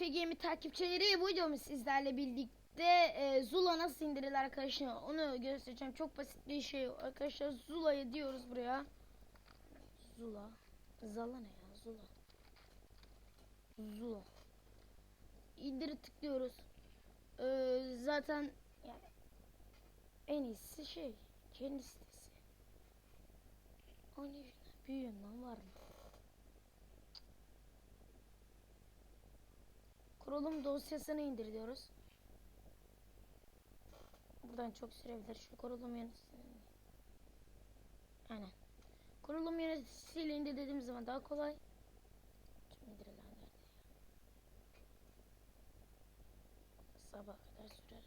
Efe Gemi takipçileri bu videomu sizlerle birlikte e, Zula nasıl indirilir arkadaşlar onu göstereceğim. Çok basit bir şey arkadaşlar. Zula'yı diyoruz buraya. Zula. Zala ne ya? Zula. Zula. İndiri tıklıyoruz. Ee, zaten yani en iyisi şey kendi sitesi. O ne büyüğünden var mı? Kurulum dosyasını indir diyoruz. Buradan çok sürebilir. Şu kurulum yöneticisi. Aynen. Kurulum yöneticisiyle indir dediğimiz zaman daha kolay. Tüm indirilen nerede ya? Sabah kadar sürer.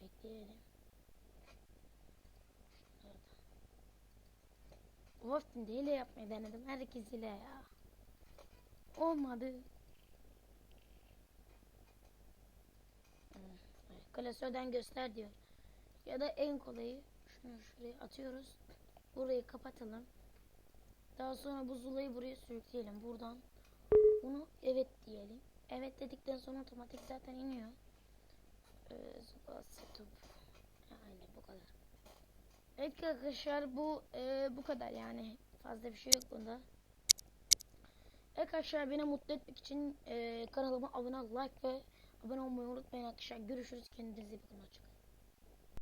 Bekleyelim. Wolfen'de hile yapmayı denedim. Herkes hile ya. Olmadı. Hmm, Klasörden göster diyor. Ya da en kolayı şunu şuraya atıyoruz. Burayı kapatalım. Daha sonra bu zulayı buraya sürükleyelim. Buradan bunu evet diyelim. Evet dedikten sonra otomatik zaten iniyor. Ee, zula setup. Aynen bu kadar. Evet arkadaşlar bu e, bu kadar yani fazla bir şey yok bunda. Arkadaşlar beni mutlu etmek için e, kanalıma abone like ve abone olmayı unutmayın arkadaşlar. Görüşürüz kendinize iyi bakın. Hoşçakalın.